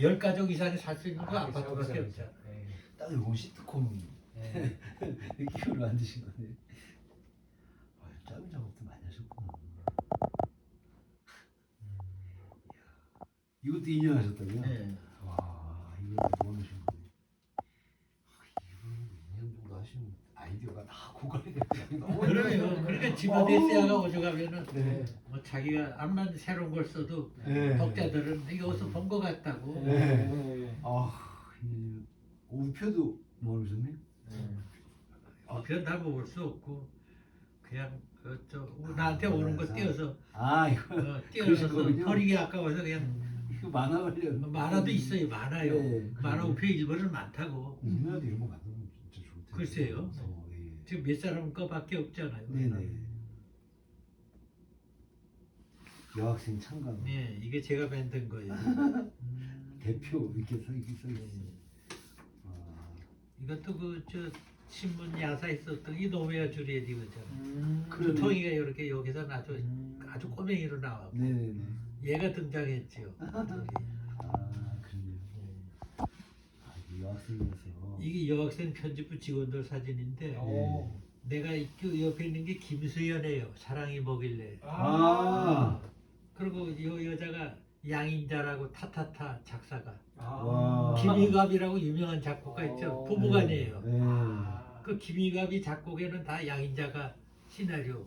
열 가족 이상이 살 수 있는 거 아, 아파트밖에 그렇죠. 그렇죠. 예. 딱 이거 시트콤 예. 느낌으로 만드신 거네. 아, 짜은 작업도 많이 하셨구나. 이것도 2년 하셨다고요? 네. 와, 이거 뭐 하신 거예요? 아, 이거 2년 정도 하시면 아이디어가 다 고갈이 되고 너무 그러니까 지바데시아가 오죽하면은 네. 뭐 자기가 암만 새로운 걸 써도 네. 독자들은 이거 어디서 본 것 같다고. 네. 네. 아, 이 우표도 뭐 하셨네? 어, 그건 다 먹을 수 없고 그냥 그저 나한테 오는 거 띄어서 아, 이거 어, 띄어서. 버리기 아까워서 그냥 이거 만화 관련 만화도 있어요. 많아요. 네, 만화 그러게요. 우표 일본은 많다고. 우리나라도 이런 거 만들면 진짜 좋을 텐데. 글쎄요. 어, 예. 지금 몇 사람 거밖에 없잖아요. 네네. 여학생 참관 네, 이게 제가 만든 거예요. 대표 이렇게 써있써 있어. 네. 아, 이것도 그 저 신문 야사에 썼던 이 노메아 주리에디 거잖아. 음. 그러네. 두통이가 이렇게 여기서 아주 음. 아주 꼬맹이로 나와. 네네네. 얘가 등장했죠. 둘이. 아. 아, 여학생이어서. 이게 여학생 편집부 직원들 사진인데 오. 내가 이- 그 옆에 있는 게 김수연이에요. 사랑이 뭐길래. 아, 그리고 이 여자가 양인자라고 타타타 작사가. 아. 와. 김희갑이라고 유명한 작곡가 있죠. 어. 부부간이에요. 네. 아. 그 김희갑이 작곡에는 다 양인자가 시나리오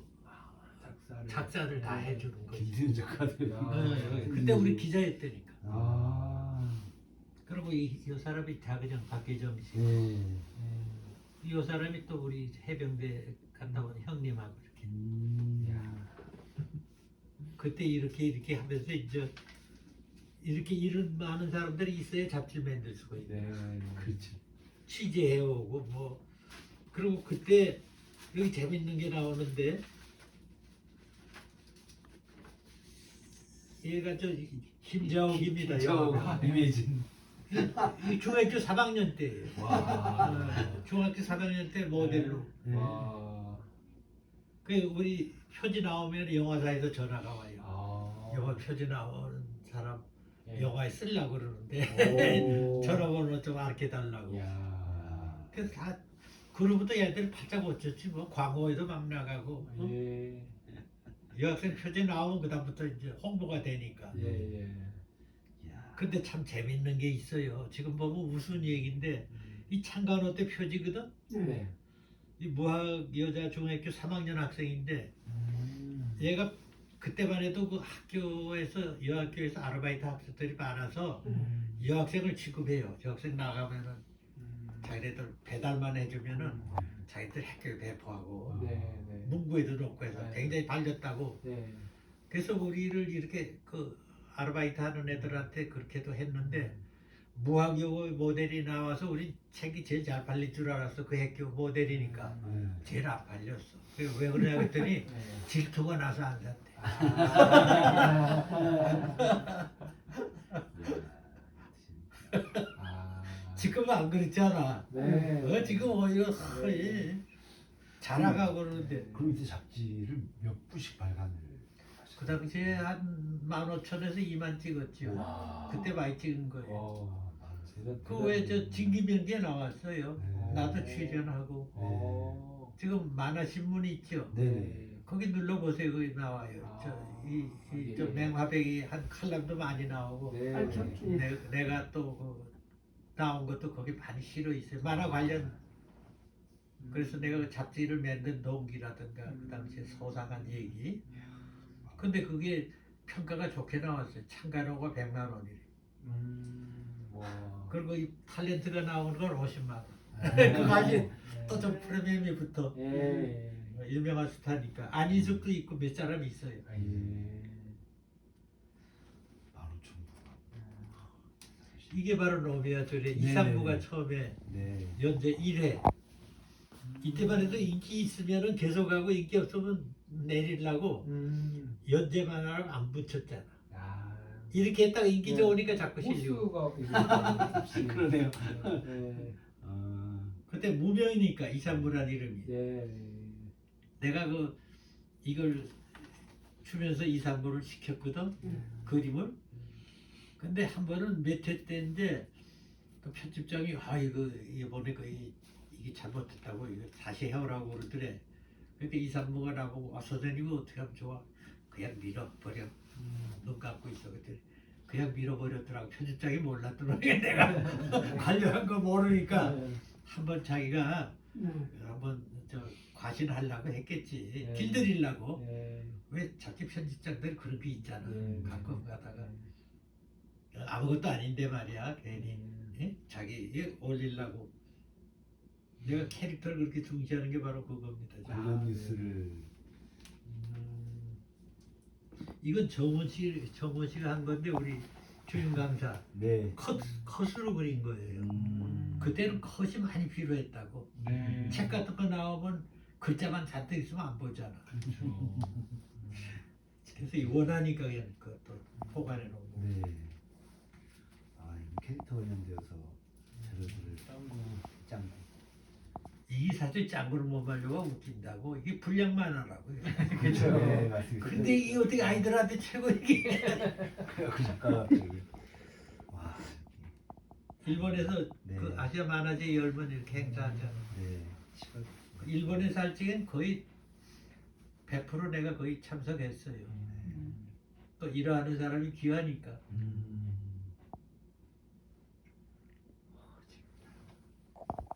작사를 작사를 다 네. 해주는 거지. 김수현 작가도. 야. 어, 그때 우리 기자였다니까. 아, 그리고 이, 이 사람이 박계정 씨. 네. 음. 이 사람이 또 우리 해병대 갔다 온 형님하고 이렇게. 음. 그때 이렇게 이렇게 하면서 이제 이렇게 이런 많은 사람들이 있어야 잡지를 만들 수가 있고 네. 그렇지. 취재해오고 뭐 그리고 그때 여기 재밌는 게 나오는데 얘가 저 김자옥입니다. 저 영화가. 이미진. 이 중학교 3학년 때예요. 와. 어, 중학교 3학년 때 모델로. 네. 와. 그 우리 표지 나오면 영화사에서 전화가 와요. 아. 영화 표지 나오는 사람 예. 영화에 쓰려고 그러는데 오. 전화번호 좀 알게 달라고. 야. 그래서 다 그로부터 얘들 팔짝 어쩌지 뭐 광고에도 막 나가고 어? 예. 여학생 표지 나오면 그다음부터 이제 홍보가 되니까. 예. 예. 야. 근데 참 재밌는 게 있어요. 지금 보면 우스운 얘기인데 이 창간호 때 표지거든. 네. 이 무학 여자 중학교 3학년 학생인데 음. 얘가 그때만 해도 그 학교에서 여학교에서 아르바이트 학생들이 많아서 음. 여학생을 취급해요. 여학생 나가면은 음. 자기네들 배달만 해주면은 자기들 학교에 배포하고 네. 네. 문구에도 넣고 해서 네. 굉장히 발렸다고. 네. 그래서 우리를 이렇게 그 아르바이트 하는 애들한테 그렇게도 했는데 무학여 모델이 나와서 우리 책이 제일 잘 팔릴 줄 알았어. 그 학교 모델이니까 네. 제일 안 팔렸어. 그왜 그러냐 그랬더니 네. 질투가 나서 안 샀대. 아. 지금은 안 그렇잖아. 네. 어, 지금 오히려 하, 예. 자라가고 그러는데 그럼 이제 잡지를 몇 부씩 발간을 그 당시에 한 15,000에서 2만 찍었죠. 와. 그때 많이 찍은 거예요. 와. 대단- 그 외에 저 대단하네. 진기명기에 나왔어요. 네. 나도 출연하고 어. 지금 만화 신문이 있죠. 네네. 거기 눌러보세요. 거기 나와요. 아, 저이이저 예. 맹화백이 한 칼럼도 많이 나오고 네. 내, 내가 또 그, 나온 것도 거기 많이 실어 있어요. 만화 관련 그래서 내가 그 잡지를 만든 동기라든가 그 당시에 소상한 얘기. 근데 그게 평가가 좋게 나왔어요. 참가료가 100만 원이래. 음. 와. 그리고 이 탤런트가 나오는 건 50만 원. 네. 가지 또 좀 프리미엄이 붙어. 예. 유명한 스타니까. 안희숙도 있고 몇 사람 있어요. 아, 예. 바로 전부. 이게 바로 노비아 조례 네. 이상부가 처음에 네. 연재 1회. 이때만 해도 인기 있으면은 계속하고 인기 없으면 내리려고 음. 연재만 하라고 안 붙였잖아. 아. 이렇게 했다가 인기 네. 좋으니까 자꾸 실리고. 호수가 이게 그러네요. 네. 아, 그때 무명이니까 이상부란 이름이. 네. 내가 그 이걸 주면서 이상부를 시켰거든. 그림을. 근데 한 번은 몇 회 때인데 그 편집장이 아 이거 이번에 그 이- 이게 잘못됐다고 이거 다시 해오라고 그러더래. 그러니까 이산모가 나보고 아 선생님 이거 어떻게 하면 좋아? 그냥 밀어버려. 눈 감고 있어 그랬더니 그냥 밀어버렸더라고 편집장이 몰랐더라고 내가 관련한 거 모르니까 네. 한번 자기가 네. 한번 저 과신하려고 했겠지 네. 길들이려고 네. 왜 자기 편집장들 그런 게 있잖아 네. 가끔 가다가 아무것도 아닌데 말이야 괜히 예? 자기 이 올리려고 내가 캐릭터를 그렇게 중시하는 게 바로 그겁니다 관련 아, 네. 뉴스를 음. 이건 정원 씨 정원 씨가 한 건데 우리 주임 강사 네. 컷 컷으로 그린 거예요 음. 그때는 컷이 많이 필요했다고 네. 책 같은 거 나오면 글자만 잔뜩 있으면 안 보잖아 그렇죠. 그래서 이 원하니까 그냥 그것도 보관해 놓은 거 네. 아, 이 캐릭터 관련되어서 자료들을 짱구. 짱. 이 사실 짱구를 못 말려가 웃긴다고 이게 분량만 하라고 그렇죠. 네, 맞습니다. 근데 이게 어떻게 아이들한테 최고 이게 그 작가가 와. 일본에서 네. 그 아시아 만화제 열번 이렇게 행사하잖아 네. 일본에 살 적엔 거의 100% 내가 거의 참석했어요 음. 또 일하는 사람이 귀하니까 음.